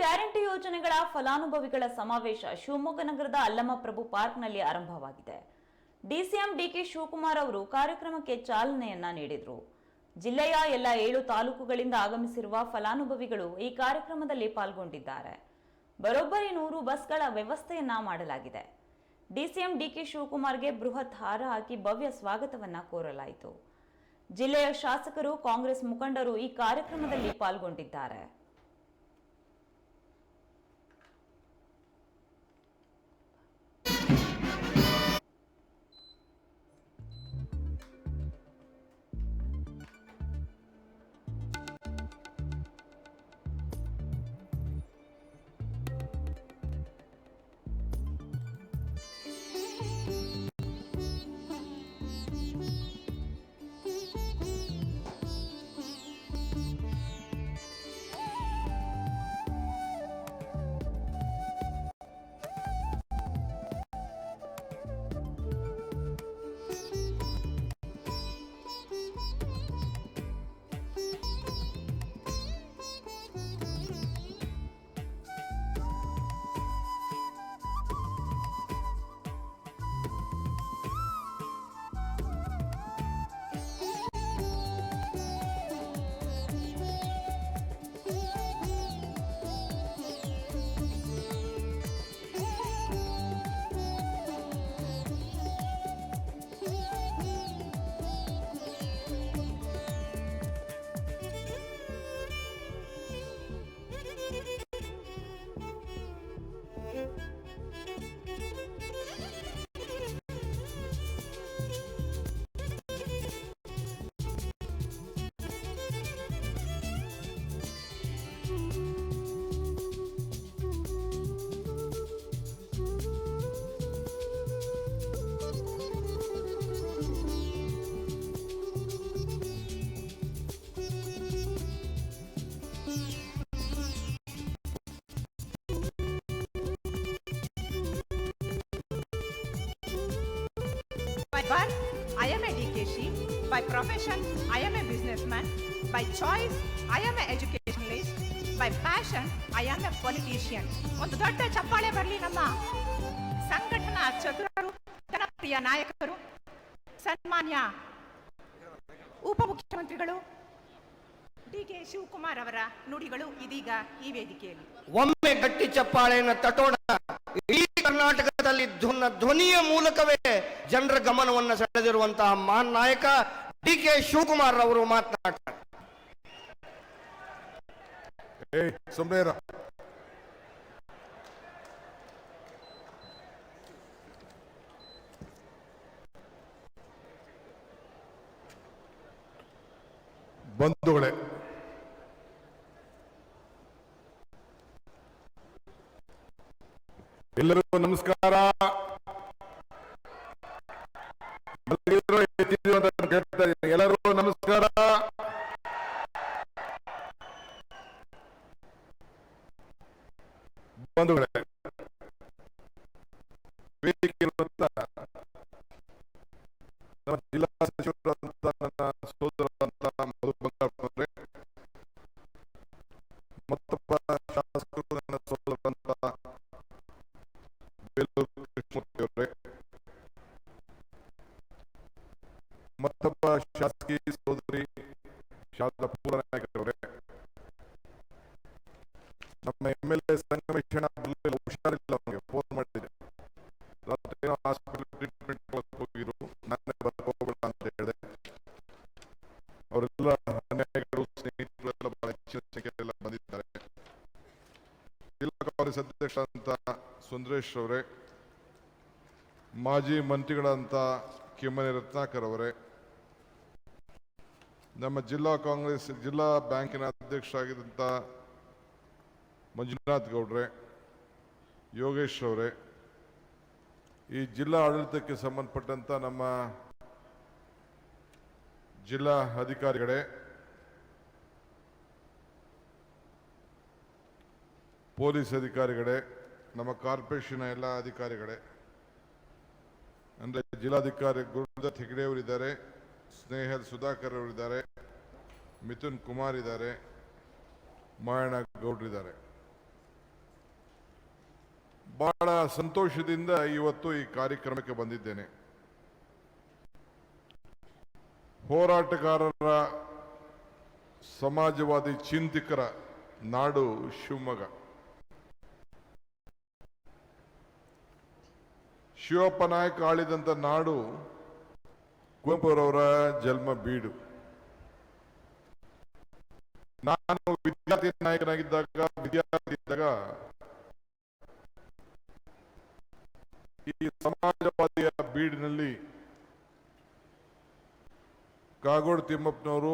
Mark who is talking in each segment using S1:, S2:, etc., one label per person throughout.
S1: Guarantee ಯೋಜನೆಗಳ ಫಲಾನುಭವಿಗಳ ಸಮಾವೇಶ ಶಿವಮೊಗ್ಗ ನಗರದ ಅಲ್ಲಮಪ್ರಭು ಪಾರ್ಕ್ನಲ್ಲಿ ಆರಂಭವಾಗಿದೆ. ಡಿಸಿಎಂ ಡಿಕೆ ಶಿವಕುಮಾರ್ ಅವರು ಕಾರ್ಯಕ್ರಮಕ್ಕೆ ಚಾಲನೆಯನ್ನ ನೀಡಿದರು. ಜಿಲ್ಲೆಯ ಎಲ್ಲ ಏಳು ತಾಲೂಕುಗಳಿಂದ ಆಗಮಿಸಿರುವ ಫಲಾನುಭವಿಗಳು ಈ ಕಾರ್ಯಕ್ರಮದಲ್ಲಿ ಪಾಲ್ಗೊಂಡಿದ್ದಾರೆ. ಬರೋಬ್ಬರಿ ನೂರು ಬಸ್ಗಳ ವ್ಯವಸ್ಥೆಯನ್ನ ಮಾಡಲಾಗಿದೆ. ಡಿಸಿಎಂ ಡಿಕೆ ಶಿವಕುಮಾರ್ಗೆ ಬೃಹತ್ ಹಾರ ಹಾಕಿ ಭವ್ಯ ಸ್ವಾಗತವನ್ನ ಕೋರಲಾಯಿತು. ಜಿಲ್ಲೆಯ ಶಾಸಕರು, ಕಾಂಗ್ರೆಸ್ ಮುಖಂಡರು ಈ ಕಾರ್ಯಕ್ರಮದಲ್ಲಿ ಪಾಲ್ಗೊಂಡಿದ್ದಾರೆ.
S2: Birth, I am a DKC. By profession, I am a businessman. By choice, I am an educationalist. By passion, I am a politician. ಒಂದು ದೊಡ್ಡ ಚಪ್ಪಾಳೆ ಬರಲಿ ನಮ್ಮ ಸಂಘಟನಾ ಚತುರರು ಜನಪ್ರಿಯ ನಾಯಕರು ಸನ್ಮಾನ್ಯ ಉಪಮುಖ್ಯಮಂತ್ರಿಗಳು ಡಿ ಕೆ ಶಿವಕುಮಾರ್ ಅವರ ನುಡಿಗಳು ಇದೀಗ ಈ ವೇದಿಕೆಯಲ್ಲಿ
S3: ಒಮ್ಮೆ ಗಟ್ಟಿ ಚಪ್ಪಾಳೆಯನ್ನು ತಟ್ಟೋಣ ಇಡೀ ಕರ್ನಾಟಕದಲ್ಲಿ ಧ್ವನ ಧ್ವನಿಯ ಮೂಲಕವೇ ಜನರ ಗಮನವನ್ನು ಸೆಳೆದಿರುವಂತಹ ಮಹಾನ್ ನಾಯಕ ಡಿ ಕೆ ಶಿವಕುಮಾರ್ ಅವರು ಮಾತನಾಡ್ತಾರೆ.
S4: ಬಂಧುಗಳೇ ಎಲ್ಲರಿಗೂ ನಮಸ್ಕಾರ. ಎಲ್ಲರಿಗೂ ನಮಸ್ಕಾರ. ಬಂಧುಗಳೇ ಶಾರದಾ ಪೂರ್ಣನಾಯಕರವರೇ ನಮ್ಮ ಎಂ ಎಲ್ ಎ ಬರ್ಲಿಲ್ಲ, ಹುಷಾರಿಲ್ಲ ಅವನಿಗೆ ಫೋನ್ ಮಾಡಿದೆ. ರಾತ್ರಿ ಹಾಸ್ಪಿಟಲ್ ಟ್ರೀಟ್ಮೆಂಟ್ ಹೋಗಿದ್ರು ನಾನೇ ಬರ್ಕೋಬೇಡ ಅಂತ ಹೇಳಿದೆ. ಅವರೆಲ್ಲ ಅನ್ಯಾಯಗಳು ಸ್ನೇಹಿತರೆಲ್ಲ ಬಹಳ ಹೆಚ್ಚಿನ ಬಂದಿದ್ದಾರೆ. ಜಿಲ್ಲಾ ಕಾಂಗ್ರೆಸ್ ಅಧ್ಯಕ್ಷ ಅಂತ ಸುಂದರೇಶ್ ಅವರೇ ಮಾಜಿ ಮಂತ್ರಿಗಳಂತ ಕಿಮ್ಮನೆ ರತ್ನಾಕರ್ ಅವರೇ ನಮ್ಮ ಜಿಲ್ಲಾ ಕಾಂಗ್ರೆಸ್, ಜಿಲ್ಲಾ ಬ್ಯಾಂಕಿನ ಅಧ್ಯಕ್ಷರಾಗಿದ್ದಂಥ ಮಂಜುನಾಥ್ ಗೌಡ್ರೆ, ಯೋಗೇಶ್ ಅವರೇ, ಈ ಜಿಲ್ಲಾ ಆಡಳಿತಕ್ಕೆ ಸಂಬಂಧಪಟ್ಟಂಥ ನಮ್ಮ ಜಿಲ್ಲಾ ಅಧಿಕಾರಿಗಳೇ, ಪೊಲೀಸ್ ಅಧಿಕಾರಿಗಳೇ, ನಮ್ಮ ಕಾರ್ಪೊರೇಷನ್ ಎಲ್ಲ ಅಧಿಕಾರಿಗಳೇ, ಅಂದರೆ ಜಿಲ್ಲಾಧಿಕಾರಿ ಗುರುದತ್ ಹೆಗಡೆ ಅವರಿದ್ದಾರೆ ಸ್ನೇಹಲ್ ಸುಧಾಕರ್ ಅವರಿದ್ದಾರೆ, ಮಿಥುನ್ ಕುಮಾರ್ ಇದ್ದಾರೆ, ಮಾಯಣ್ಣ ಗೌಡ್ರಿದ್ದಾರೆ ಬಹಳ ಸಂತೋಷದಿಂದ ಇವತ್ತು ಈ ಕಾರ್ಯಕ್ರಮಕ್ಕೆ ಬಂದಿದ್ದೇನೆ. ಹೋರಾಟಗಾರರ ಸಮಾಜವಾದಿ ಚಿಂತಕರ ನಾಡು ಶಿವಮೊಗ್ಗ. ಶಿವಪ್ಪ ನಾಯಕ ಆಳಿದಂಥ ನಾಡು ಕುವೆಂಪುರವರ ಜನ್ಮ ಬೀಡು. ನಾನು ವಿದ್ಯಾರ್ಥಿ ನಾಯಕನಾಗಿದ್ದಾಗ, ವಿದ್ಯಾರ್ಥಿ ಇದ್ದಾಗ ಈ ಸಮಾಜವಾದಿಯ ಬೀಡಿನಲ್ಲಿ ಕಾಗೋಡು ತಿಮ್ಮಪ್ಪನವರು,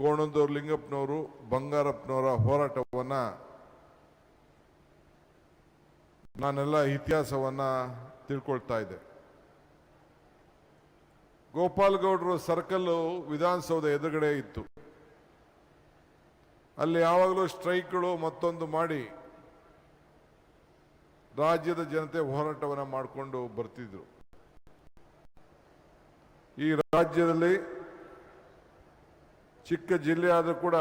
S4: ಕೋಣಂದೂರು ಲಿಂಗಪ್ಪನವರು, ಬಂಗಾರಪ್ಪನವರ ಹೋರಾಟವನ್ನ ನಾನೆಲ್ಲ ಇತಿಹಾಸವನ್ನ ತಿಳ್ಕೊಳ್ತಾ ಇದ್ದೆ. ಗೋಪಾಲ್ ಗೌಡರು ಸರ್ಕಲ್ ವಿಧಾನಸೌಧ ಎದುರುಗಡೆ ಇತ್ತು. ಅಲ್ಲಿ ಯಾವಾಗಲೂ ಸ್ಟ್ರೈಕ್ಗಳು ಮತ್ತೊಂದು ಮಾಡಿ ರಾಜ್ಯದ ಜನತೆ ಹೋರಾಟವನ್ನು ಮಾಡಿಕೊಂಡು ಬರ್ತಿದ್ರು. ಈ ರಾಜ್ಯದಲ್ಲಿ ಚಿಕ್ಕ ಜಿಲ್ಲೆ ಆದರೂ ಕೂಡ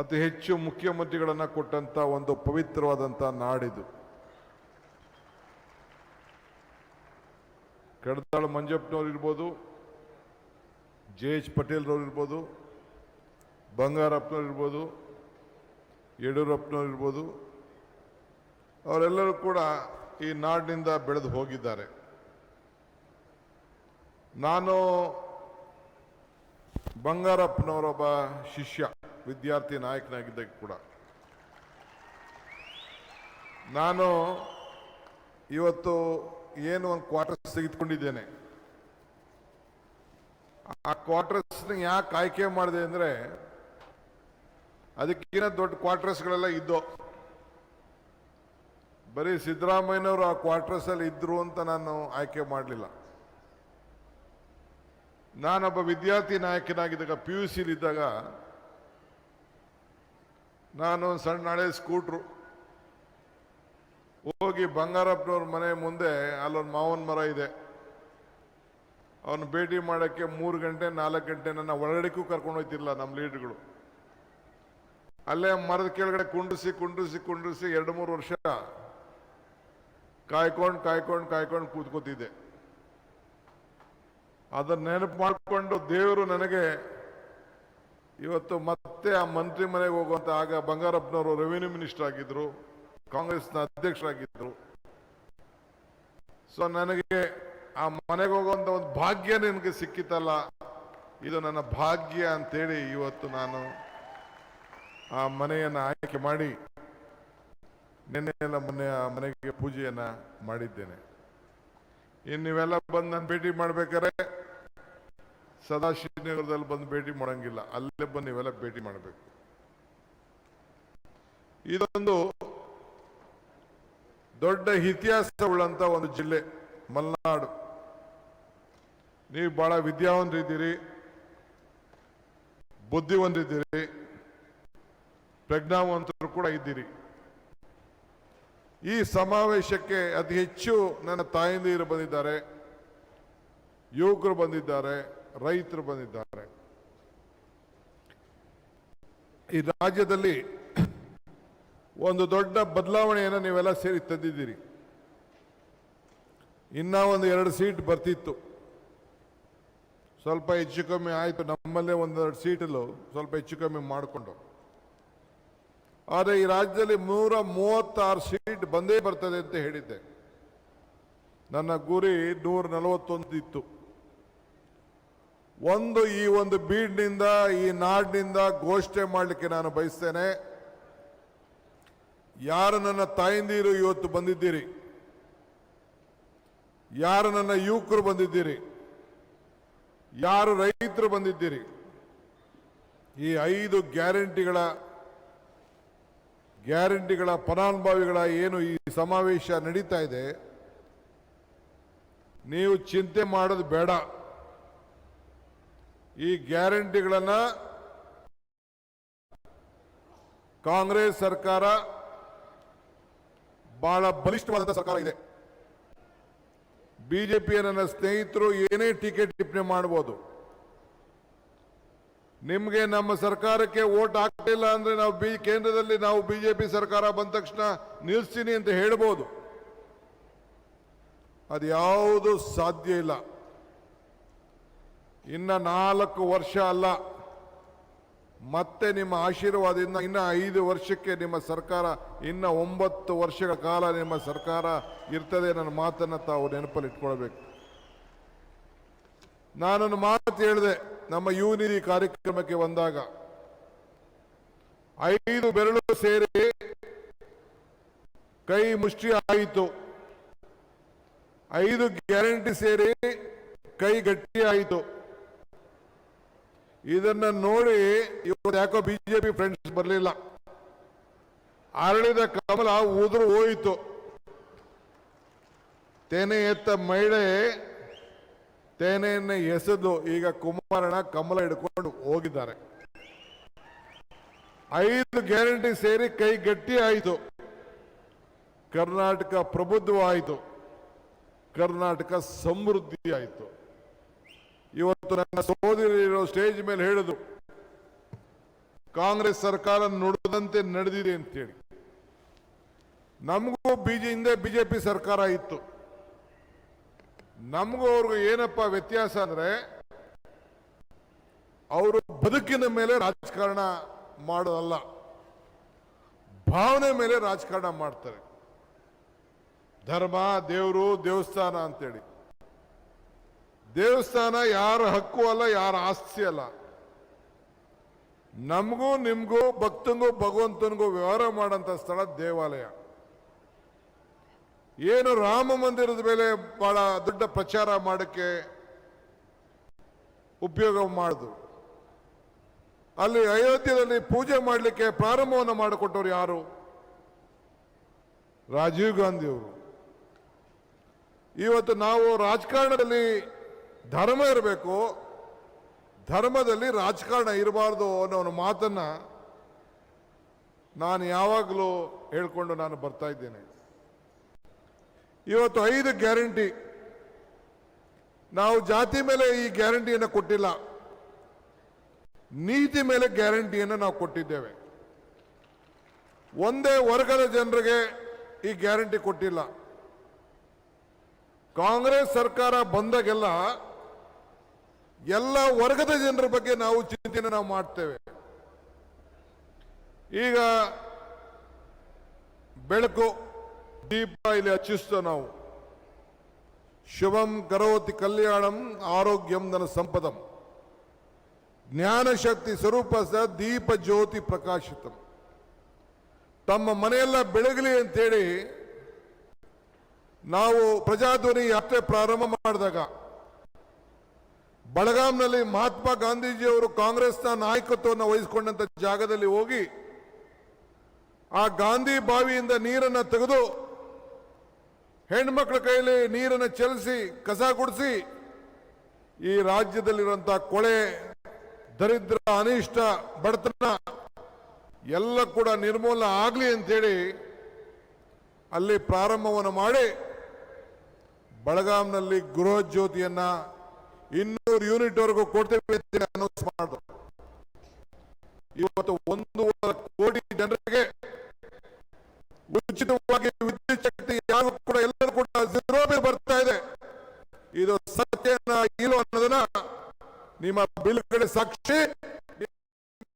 S4: ಅತಿ ಹೆಚ್ಚು ಮುಖ್ಯಮಂತ್ರಿಗಳನ್ನು ಕೊಟ್ಟಂತ ಒಂದು ಪವಿತ್ರವಾದಂಥ ನಾಡಿದು. ಕಡದಾಳ ಮಂಜಪ್ಪನವ್ರು ಇರ್ಬೋದು, ಜೆ ಎಚ್ ಪಟೇಲ್ರವ್ರು ಇರ್ಬೋದು, ಬಂಗಾರಪ್ಪನವ್ರು ಇರ್ಬೋದು, ಯಡಿಯೂರಪ್ಪನವ್ರು ಇರ್ಬೋದು, ಅವರೆಲ್ಲರೂ ಕೂಡ ಈ ನಾಡಿನಿಂದ ಬೆಳೆದು ಹೋಗಿದ್ದಾರೆ. ನಾನು ಬಂಗಾರಪ್ಪನವರೊಬ್ಬ ಶಿಷ್ಯ, ವಿದ್ಯಾರ್ಥಿ ನಾಯಕನಾಗಿದ್ದಾಗ ಕೂಡ. ನಾನು ಇವತ್ತು ಏನು ಒಂದು ಕ್ವಾರ್ಟರ್ಸ್ ತೆಗೆದುಕೊಂಡಿದ್ದೇನೆ. ಆ ಕ್ವಾರ್ಟರ್ಸ್ನ ಯಾಕೆ ಆಯ್ಕೆ ಮಾಡಿದೆ ಅಂದರೆ ಅದಕ್ಕಿಂತ ದೊಡ್ಡ ಕ್ವಾರ್ಟರ್ಸ್ಗಳೆಲ್ಲ ಇದ್ದೋ. ಬರೀ ಸಿದ್ದರಾಮಯ್ಯನವರು ಆ ಕ್ವಾರ್ಟರ್ಸ್ ಅಲ್ಲಿ ಇದ್ರು ಅಂತ ನಾನು ಆಯ್ಕೆ ಮಾಡಲಿಲ್ಲ. ನಾನೊಬ್ಬ ವಿದ್ಯಾರ್ಥಿ ನಾಯಕನಾಗಿದ್ದಾಗ ಪಿ ಯು ಇದ್ದಾಗ ನಾನು ಸಣ್ಣ ಹಳೆ ಸ್ಕೂಟ್ರು ಹೋಗಿ ಬಂಗಾರಪ್ಪನವ್ರ ಮನೆ ಮುಂದೆ ಅಲ್ಲೊಂದು ಮಾವನ ಮರ ಇದೆ. ಅವನು ಭೇಟಿ ಮಾಡೋಕ್ಕೆ ಮೂರು ಗಂಟೆ, ನಾಲ್ಕು ಗಂಟೆ ನನ್ನ ಒಳಗಡೆಗೂ ಕರ್ಕೊಂಡು ಹೋಗ್ತಿಲ್ಲ ನಮ್ಮ ಲೀಡ್ಗಳು ಅಲ್ಲೇ ಮರದ ಕೆಳಗಡೆ ಕುಂಡ್ರಿಸಿ ಕುಂಡ್ರಿಸಿ ಕುಂಡ್ರಿಸಿ ಎರಡು, ಮೂರು ವರ್ಷ ಕಾಯ್ಕೊಂಡು ಕಾಯ್ಕೊಂಡು ಕಾಯ್ಕೊಂಡು ಕೂತ್ಕೋತಿದ್ದೆ. ಅದನ್ನ ನೆನಪು ಮಾಡಿಕೊಂಡು ದೇವರು ನನಗೆ ಇವತ್ತು ಮತ್ತೆ ಆ ಮಂತ್ರಿ ಮನೆಗೆ ಹೋಗುವಂಥ ಆಗ ಬಂಗಾರಪ್ಪನವರು ರೆವಿನ್ಯೂ ಮಿನಿಸ್ಟರ್ ಆಗಿದ್ರು. ಕಾಂಗ್ರೆಸ್ನ ಅಧ್ಯಕ್ಷರಾಗಿದ್ದರು. ಸೊ ನನಗೆ ಆ ಮನೆಗೆ ಹೋಗುವಂತ ಒಂದು ಭಾಗ್ಯ ನನಗೆ ಸಿಕ್ಕಿತಲ್ಲ? ಇದು ನನ್ನ ಭಾಗ್ಯ ಅಂತೇಳಿ ಇವತ್ತು ನಾನು ಆ ಮನೆಯನ್ನು ಆಯ್ಕೆ ಮಾಡಿ ನಿನ್ನೆ ಎಲ್ಲ ಮೊನ್ನೆ ಆ ಮನೆಗೆ ಪೂಜೆಯನ್ನ ಮಾಡಿದ್ದೇನೆ. ಇನ್ನು ನೀವೆಲ್ಲ ಬಂದು ನಾನು ಭೇಟಿ ಮಾಡ್ಬೇಕಾದ್ರೆ ಸದಾಶಿವನಗರದಲ್ಲಿ ಬಂದು ಭೇಟಿ ಮಾಡಂಗಿಲ್ಲ. ಅಲ್ಲೇ ಬಂದು ನೀವೆಲ್ಲ ಭೇಟಿ ಮಾಡಬೇಕು. ಇದೊಂದು ದೊಡ್ಡ ಇತಿಹಾಸವುಳ್ಳಂತ ಒಂದು ಜಿಲ್ಲೆ, ಮಲೆನಾಡು. ನೀವು ಬಹಳ ವಿದ್ಯಾವಂತರಿದ್ದೀರಿ ಬುದ್ಧಿವಂತಿದ್ದೀರಿ ಪ್ರಜ್ಞಾವಂತರು ಕೂಡ ಇದ್ದೀರಿ. ಈ ಸಮಾವೇಶಕ್ಕೆ ಅತಿ ಹೆಚ್ಚು ನನ್ನ ತಾಯಂದಿರು ಬಂದಿದ್ದಾರೆ, ಯುವಕರು ಬಂದಿದ್ದಾರೆ, ರೈತರು ಬಂದಿದ್ದಾರೆ. ಈ ರಾಜ್ಯದಲ್ಲಿ ಒಂದು ದೊಡ್ಡ ಬದಲಾವಣೆಯನ್ನು ನೀವೆಲ್ಲ ಸೇರಿ ತಂದಿದ್ದೀರಿ. ಇನ್ನೂ ಒಂದು ಎರಡು ಸೀಟ್ ಬರ್ತಿತ್ತು. ಸ್ವಲ್ಪ ಹೆಚ್ಚು ಕಮ್ಮಿ ಆಯಿತು. ನಮ್ಮಲ್ಲೇ ಒಂದೆರಡು ಸೀಟಲ್ಲೂ ಸ್ವಲ್ಪ ಹೆಚ್ಚು ಕಮ್ಮಿ ಮಾಡಿಕೊಂಡು. ಆದರೆ ಈ ರಾಜ್ಯದಲ್ಲಿ ನೂರ ಮೂವತ್ತಾರು ಸೀಟ್ ಬಂದೇ ಬರ್ತದೆ ಅಂತ ಹೇಳಿದ್ದೆ. ನನ್ನ ಗುರಿ ನೂರ ನಲವತ್ತೊಂದು ಇತ್ತು. ಒಂದು ಈ ಒಂದು ಬೀಡ್ನಿಂದ, ಈ ನಾಡಿನಿಂದ ಘೋಷಣೆ ಮಾಡಲಿಕ್ಕೆ ನಾನು ಬಯಸ್ತೇನೆ. ಯಾರು ನನ್ನ ತಾಯಂದಿರು ಇವತ್ತು ಬಂದಿದ್ದೀರಿ? ಯಾರು ನನ್ನ ಯುವಕರು ಬಂದಿದ್ದೀರಿ? ಯಾರು ರೈತರು ಬಂದಿದ್ದೀರಿ? ಈ ಐದು ಗ್ಯಾರಂಟಿಗಳ ಗ್ಯಾರಂಟಿಗಳ ಫಲಾನುಭವಿಗಳ ಏನು ಈ ಸಮಾವೇಶ ನಡೀತಾ ಇದೆ, ನೀವು ಚಿಂತೆ ಮಾಡೋದು ಬೇಡ. ಈ ಗ್ಯಾರಂಟಿಗಳನ್ನು ಕಾಂಗ್ರೆಸ್ ಸರ್ಕಾರ ಬಹಳ ಬಲಿಷ್ಠವಾದಂಥ ಸರ್ಕಾರ ಇದೆ. ಬಿಜೆಪಿಯ ನನ್ನ ಸ್ನೇಹಿತರು ಏನೇ ಟೀಕೆ ಟಿಪ್ಪಣಿ ಮಾಡಬಹುದು ನಿಮ್ಗೆ ನಮ್ಮ ಸರ್ಕಾರಕ್ಕೆ ಓಟ್ ಹಾಕ್ಲಿಲ್ಲ ಅಂದ್ರೆ ನಾವು ಬಿ ಕೇಂದ್ರದಲ್ಲಿ ನಾವು ಬಿಜೆಪಿ ಸರ್ಕಾರ ಬಂದ ತಕ್ಷಣ ನಿಲ್ಲಿಸ್ತೀನಿ ಅಂತ ಹೇಳ್ಬೋದು. ಅದು ಯಾವುದು ಸಾಧ್ಯ ಇಲ್ಲ. ಇನ್ನ ನಾಲ್ಕು ವರ್ಷ ಅಲ್ಲ. ಮತ್ತೆ ನಿಮ್ಮ ಆಶೀರ್ವಾದದಿಂದ ಇನ್ನ ಐದು ವರ್ಷಕ್ಕೆ ನಿಮ್ಮ ಸರ್ಕಾರ, ಇನ್ನ ಒಂಬತ್ತು ವರ್ಷಗಳ ಕಾಲ ನಿಮ್ಮ ಸರ್ಕಾರ ಇರ್ತದೆ ನನ್ನ ಮಾತನ್ನ ತಾವು ನೆನಪಲ್ಲಿ ಇಟ್ಕೊಳ್ಬೇಕು. ನಾನೊಂದು ಮಾತು ಹೇಳಿದೆ, ನಮ್ಮ ಯುವನಿಧಿ ಕಾರ್ಯಕ್ರಮಕ್ಕೆ ಬಂದಾಗ. ಐದು ಬೆರಳು ಸೇರಿ ಕೈ ಮುಷ್ಟಿ ಆಯಿತು. ಐದು ಗ್ಯಾರಂಟಿ ಸೇರಿ ಕೈ ಗಟ್ಟಿ ಆಯಿತು. ಇದನ್ನ ನೋಡಿ ಇವತ್ತು ಯಾಕೋ ಬಿಜೆಪಿ ಫ್ರೆಂಡ್ಸ್ ಬರಲಿಲ್ಲ. ಅರಳಿದ ಕಮಲ ಉದುರು ಹೋಯಿತು. ತೆನೆ ಎತ್ತ ಮಹಿಳೆ ತೆನೆಯನ್ನು ಎಸೆದು ಈಗ ಕುಮಾರಣ ಕಮಲ ಹಿಡ್ಕೊಂಡು ಹೋಗಿದ್ದಾರೆ. ಐದು ಗ್ಯಾರಂಟಿ ಸೇರಿ ಕೈ ಗಟ್ಟಿ ಆಯಿತು. ಕರ್ನಾಟಕ ಪ್ರಬುದ್ಧವಾಯಿತು. ಕರ್ನಾಟಕ ಸಮೃದ್ಧಿ ಆಯಿತು. ಇವತ್ತು ನನ್ನ ಇರೋ ಸ್ಟೇಜ್ ಮೇಲೆ ಹೇಳಿದ್ರು, ಕಾಂಗ್ರೆಸ್ ಸರ್ಕಾರ ನುಡಿದಂತೆ ನಡೆದಿದೆ ಅಂತೇಳಿ. ನಮಗೂ ಬಿಜೆ ಹಿಂದೆ ಬಿಜೆಪಿ ಸರ್ಕಾರ ಇತ್ತು. ನಮಗೂ ಅವ್ರಿಗೂ ಏನಪ್ಪ ವ್ಯತ್ಯಾಸ ಅಂದ್ರೆ, ಅವರು ಬದುಕಿನ ಮೇಲೆ ರಾಜಕಾರಣ ಮಾಡೋದಲ್ಲ. ಭಾವನೆ ಮೇಲೆ ರಾಜಕಾರಣ ಮಾಡ್ತಾರೆ. ಧರ್ಮ, ದೇವರು, ದೇವಸ್ಥಾನ ಅಂತೇಳಿ. ದೇವಸ್ಥಾನ ಯಾರ ಹಕ್ಕು ಅಲ್ಲ, ಯಾರ ಆಸ್ತಿ ಅಲ್ಲ. ನಮಗೂ, ನಿಮಗೂ ಭಕ್ತನಿಗೂ ಭಗವಂತನಿಗೂ ವ್ಯವಹಾರ ಮಾಡಂತ ಸ್ಥಳ ದೇವಾಲಯ. ಏನು ರಾಮ ಮಂದಿರದ ಮೇಲೆ ಬಹಳ ದೊಡ್ಡ ಪ್ರಚಾರ ಮಾಡಕ್ಕೆ ಉಪಯೋಗ ಮಾಡಿದ್ರು ಅಲ್ಲಿ ಅಯೋಧ್ಯದಲ್ಲಿ ಪೂಜೆ ಮಾಡಲಿಕ್ಕೆ ಪ್ರಾರಂಭವನ್ನು ಮಾಡಿಕೊಟ್ಟವ್ರು ಯಾರು? ರಾಜೀವ್ ಗಾಂಧಿಯವರು. ಇವತ್ತು ನಾವು ರಾಜಕಾರಣದಲ್ಲಿ ಧರ್ಮ ಇರಬೇಕು, ಧರ್ಮದಲ್ಲಿ ರಾಜಕಾರಣ ಇರಬಾರ್ದು ಅನ್ನೋ ಮಾತನ್ನ ನಾನು ಯಾವಾಗಲೂ ಹೇಳ್ಕೊಂಡು ನಾನು ಬರ್ತಾ ಇದ್ದೇನೆ. ಇವತ್ತು ಐದು ಗ್ಯಾರಂಟಿ. ನಾವು ಜಾತಿ ಮೇಲೆ ಈ ಗ್ಯಾರಂಟಿಯನ್ನು ಕೊಟ್ಟಿಲ್ಲ. ನೀತಿ ಮೇಲೆ ಗ್ಯಾರಂಟಿಯನ್ನು ನಾವು ಕೊಟ್ಟಿದ್ದೇವೆ. ಒಂದೇ ವರ್ಗದ ಜನರಿಗೆ ಈ ಗ್ಯಾರಂಟಿ ಕೊಟ್ಟಿಲ್ಲ. ಕಾಂಗ್ರೆಸ್ ಸರ್ಕಾರ ಬಂದಾಗೆಲ್ಲ ಎಲ್ಲ ವರ್ಗದ ಜನರ ಬಗ್ಗೆ ನಾವು ಚಿಂತನೆ ನಾವು ಮಾಡ್ತೇವೆ. ಈಗ ಬೆಳಕು ದೀಪ ಇಲ್ಲಿ ಹಚ್ಚಿಸ್ತೇವೆ ನಾವು. ಶುಭಂ ಕರೋತಿ ಕಲ್ಯಾಣಂ ಆರೋಗ್ಯಂ ನನ್ನ ಸಂಪದಂ. ಜ್ಞಾನಶಕ್ತಿ ಸ್ವರೂಪ ದೀಪ ಜ್ಯೋತಿ ಪ್ರಕಾಶಿತಂ. ತಮ್ಮ ಮನೆಯೆಲ್ಲ ಬೆಳಗಲಿ ಅಂತೇಳಿ ನಾವು ಪ್ರಜಾಧ್ವನಿ ಯಾತ್ರೆ ಪ್ರಾರಂಭ ಮಾಡಿದಾಗ ಬಳಗಾಂನಲ್ಲಿ ಮಹಾತ್ಮ ಗಾಂಧೀಜಿಯವರು ಕಾಂಗ್ರೆಸ್ನ ನಾಯಕತ್ವವನ್ನು ವಹಿಸಿಕೊಂಡಂತ ಜಾಗದಲ್ಲಿ ಹೋಗಿ ಆ ಗಾಂಧಿ ಬಾವಿಯಿಂದ ನೀರನ್ನು ತೆಗೆದು ಹೆಣ್ಮಕ್ಳ ಕೈಯಲ್ಲಿ ನೀರನ್ನು ಚೆಲ್ಲಿಸಿ, ಕಸ ಗುಡಿಸಿ ಈ ರಾಜ್ಯದಲ್ಲಿರುವಂತಹ ಕೊಳೆ, ದರಿದ್ರ, ಅನಿಷ್ಟ, ಬಡತನ ಎಲ್ಲ ಕೂಡ ನಿರ್ಮೂಲನೆ ಆಗಲಿ ಅಂತೇಳಿ ಅಲ್ಲಿ ಪ್ರಾರಂಭವನ್ನು ಮಾಡಿ ಬಳಗಾಂನಲ್ಲಿ ಗೃಹ ಜ್ಯೋತಿಯನ್ನ ಇನ್ನೂರು ಯೂನಿಟ್ ವರೆಗೂ ಕೊಡ್ತೇವೆ ಅನೌನ್ಸ್ ಮಾಡಿದ್ರು. ಇವತ್ತು ಒಂದೂವರೆ ಕೋಟಿ ಜನರಿಗೆ ಉಚಿತವಾಗಿ ವಿದ್ಯುತ್ ಶಕ್ತಿ ಯಾವ ಕೂಡ, ಎಲ್ಲರೂ ಕೂಡ ಝೀರೋ ಬಿಲ್ ಬರ್ತಾ ಇದೆ. ಇದು ಸತ್ಯನ ಇಲ್ಲ ಅನ್ನೋದನ್ನ ನಿಮ್ಮ ಬಿಲ್ ಕಡೆ ಸಾಕ್ಷಿ.